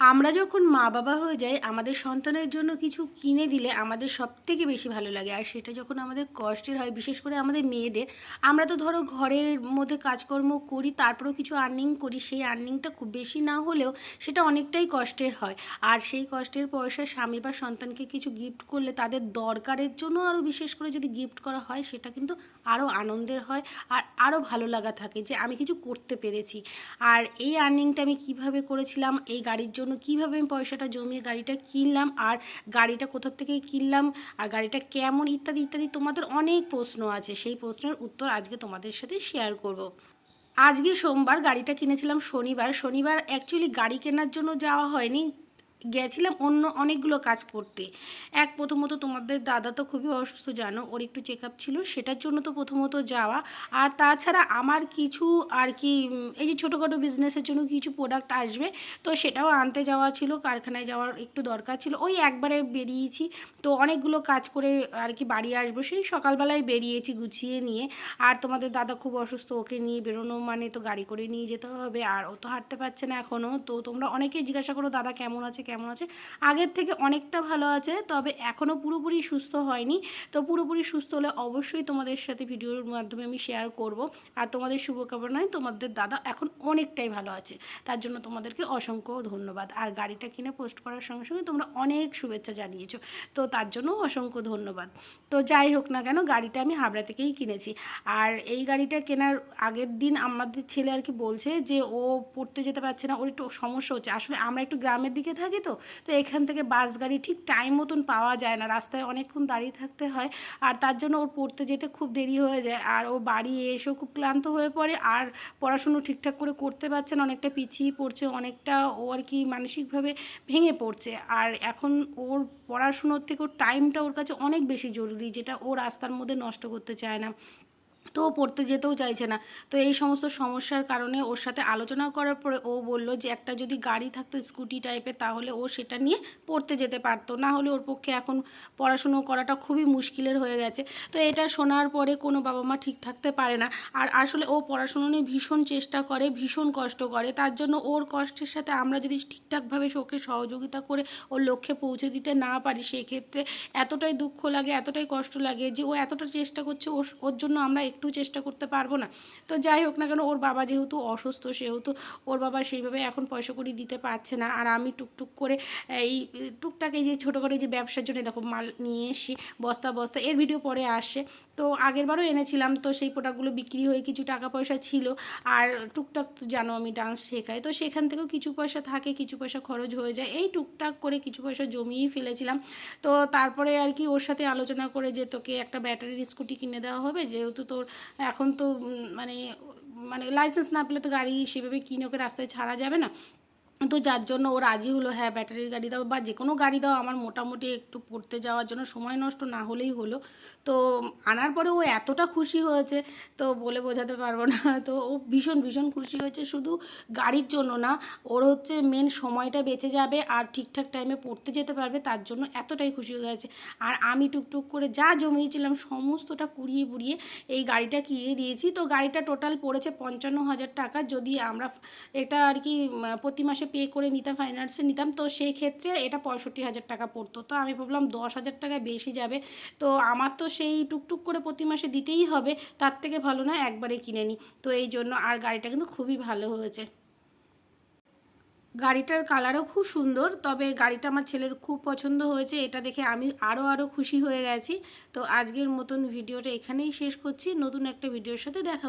আমরা যখন মা বাবা হয়ে যাই, আমাদের সন্তানের জন্য কিছু কিনে দিলে আমাদের সব থেকে বেশি ভালো লাগে। আর সেটা যখন আমাদের কষ্টের হয়, বিশেষ করে আমাদের মেয়েদের, আমরা তো ধরো ঘরের মধ্যে কাজকর্ম করি, তারপরেও কিছু আর্নিং করি, সেই আর্নিংটা খুব বেশি না হলেও সেটা অনেকটাই কষ্টের হয়। আর সেই কষ্টের পয়সা স্বামী বা সন্তানকে কিছু গিফট করলে তাদের দরকারের জন্য আরও বিশেষ করে যদি গিফট করা হয়, সেটা কিন্তু আরও আনন্দের হয় আর আরও ভালো লাগা থাকে যে আমি কিছু করতে পেরেছি। আর এই আর্নিংটা আমি কীভাবে করেছিলাম, এই গাড়ির জন্য কীভাবে আমি পয়সাটা জমিয়ে গাড়িটা কিনলাম, আর গাড়িটা কোথা থেকে কিনলাম, আর গাড়িটা কেমন, ইত্যাদি ইত্যাদি তোমাদের অনেক প্রশ্ন আছে। সেই প্রশ্নের উত্তর আজকে তোমাদের সাথে শেয়ার করব। আজকে সোমবার গাড়িটা কিনেছিলাম শনিবার। শনিবার অ্যাকচুয়ালি গাড়ি কেনার জন্য যাওয়া হয়নি। গেছিলাম অন্য অনেকগুলো কাজ করতে। এক প্রথমত তোমাদের দাদা তো খুবই অসুস্থ, জানো? ওর একটু চেক ছিল, সেটার জন্য তো প্রথমত যাওয়া। আর তাছাড়া আমার কিছু আর কি, এই যে ছোটোখাটো বিজনেসের জন্য কিছু প্রোডাক্ট আসবে, তো সেটাও আনতে যাওয়া ছিল, কারখানায় যাওয়ার একটু দরকার ছিল। ওই একবারে বেরিয়েছি, তো অনেকগুলো কাজ করে আর কি বাড়ি আসব, সেই সকালবেলায় বেরিয়েছি গুছিয়ে নিয়ে। আর তোমাদের দাদা খুব অসুস্থ, ওকে নিয়ে বেরোনো মানে তো গাড়ি করে নিয়ে যেতে হবে, আর ও তো হাঁটতে পারছে না এখনও তো তোমরা অনেকেই জিজ্ঞাসা করো, দাদা কেমন আছে? কেমন আছে? আগের থেকে অনেকটা ভালো আছে, তবে এখনও পুরোপুরি সুস্থ হয়নি। তো পুরোপুরি সুস্থ হলে অবশ্যই তোমাদের সাথে ভিডিওর মাধ্যমে আমি শেয়ার করব। আর তোমাদের শুভকামনায় তোমাদের দাদা এখন অনেকটাই ভালো আছে। তার জন্য তোমাদেরকে অসংখ্য ধন্যবাদ। আর গাড়িটা কিনে পোস্ট করার সঙ্গে সঙ্গে তোমরা অনেক শুভেচ্ছা জানিয়েছো। তো তার জন্য অসংখ্য ধন্যবাদ। তো যাই হোক না কেন, গাড়িটা আমি হাবড়া থেকেই কিনেছি। আর এই গাড়িটা কেনার আগের দিন আমাদের ছেলে আর কি বলছে যে, ও পড়তে যেতে পারছে না, ওর একটু সমস্যা হচ্ছে। আসলে আমরা একটু গ্রামের দিকে থাকি তো? তো এখান থেকে বাস গাড়ি ঠিক টাইম মতন পাওয়া যায় না। রাস্তায় অনেকক্ষণ দাঁড়িয়ে থাকতে হয়। আর তার জন্য ওর পড়তে যেতে খুব দেরি হয়ে যায়। আর ও বাড়ি এসেও খুব ক্লান্ত হয়ে পড়ে। আর পড়াশুনো ঠিকঠাক করে করতে পারছে না। অনেকটা পিছিয়ে পড়ছে। অনেকটা ও আর কি মানসিকভাবে ভেঙে পড়ছে। আর এখন ওর পড়াশুনোর থেকে ওর টাইমটা ওর কাছে অনেক বেশি জরুরি, যেটা ও রাস্তার মধ্যে নষ্ট করতে চায় না। তো পড়তে যেতেও চাইছে না। তো এই সমস্ত সমস্যার কারণে ওর সাথে আলোচনা করার পরে ও বলল যে, একটা যদি গাড়ি থাকতো স্কুটি টাইপের তাহলে ও সেটা নিয়ে পড়তে যেতে পারতো। না হলে ওর পক্ষে এখন পড়াশুনো করাটা খুবই মুশকিলের হয়ে গেছে। তো এটা শোনার পরে কোনো বাবা মা ঠিক থাকতে পারে না। আর আসলে ও পড়াশুনো নিয়ে ভীষণ চেষ্টা করে, ভীষণ কষ্ট করে। তার জন্য ওর কষ্টের সাথে আমরা যদি ঠিকঠাকভাবে ওকে সহযোগিতা করে ওর লক্ষ্যে পৌঁছে দিতে না পারি, সেক্ষেত্রে এতটাই দুঃখ লাগে, এতটাই কষ্ট লাগে যে ও এতটা চেষ্টা করছে ওর জন্য আমরা একটু চেষ্টা করতে পারব না। তো যাই হোক না কেন, ওর বাবা যেহেতু অসুস্থ, সেহেতু ওর বাবা সেইভাবে এখন পয়সা কড়ি দিতে পারছে না। আর আমি টুকটুক করে এই টুকটাক এই যে ছোটো করে যে ব্যবসার জন্য দেখো মাল নিয়ে এসছি, বস্তা বস্তা, এর ভিডিও পরে আসে। তো আগেরবারও এনেছিলাম, তো সেই প্রোডাক্টগুলো বিক্রি হয়ে কিছু টাকা পয়সা ছিল। আর টুকটাক তো জানো আমি ডান্স শেখাই, তো সেখান থেকেও কিছু পয়সা থাকে, কিছু পয়সা খরচ হয়ে যায়। এই টুকটাক করে কিছু পয়সা জমিয়েই ফেলেছিলাম। তো তারপরে আর কি ওর সাথে আলোচনা করে যে তোকে একটা ব্যাটারির স্কুটি কিনে দেওয়া হবে, যেহেতু তোর এখন তো মানে মানে লাইসেন্স না পেলে তো গাড়ি সেভাবে কিনে ওকে রাস্তায় ছাড়া যাবে না। তো যার জন্য ও রাজি হলো হ্যাঁ ব্যাটারির গাড়ি দাও বা যে কোনো গাড়ি দাও, আমার মোটামুটি একটু পড়তে যাওয়ার জন্য সময় নষ্ট না হলেই হলো। তো আনার পরে ও এতটা খুশি হয়েছে, তো বলে বোঝাতে পারব না। তো ও ভীষণ ভীষণ খুশি হয়েছে, শুধু গাড়ির জন্য না, ওর হচ্ছে মেন সময়টা বেঁচে যাবে আর ঠিকঠাক টাইমে পড়তে যেতে পারবে, তার জন্য এতটাই খুশি হয়ে গেছে। আর আমি টুকটুক করে যা জমিয়েছিলাম, সমস্তটা কুড়িয়ে বুড়িয়ে এই গাড়িটা কিনে দিয়েছি। তো গাড়িটা টোটাল পড়েছে পঞ্চান্ন হাজার টাকা। যদি আমরা এটা আর কি প্রতি মাসে পে করে নিতাম ফাইন্যান্সে নিতাম, তো সেই ক্ষেত্রে এটা পঁয়ষট্টি হাজার টাকা পড়তো। তো আমি ভাবলাম দশ হাজার টাকা বেশি যাবে। তো আমার তো সেই টুকটুক করে প্রতি মাসে দিতেই হবে, তার থেকে ভালো না একবারে কিনে নিই তো এই জন্য আর গাড়িটা কিন্তু খুবই ভালো হয়েছে। গাড়িটার কালারও খুব সুন্দর, তবে গাড়িটা আমার ছেলের খুব পছন্দ হয়েছে, এটা দেখে আমি আরও আরও খুশি হয়ে গেছি। তো আজকের মতন ভিডিওটা এখানেই শেষ করছি, নতুন একটা ভিডিওর সাথে দেখা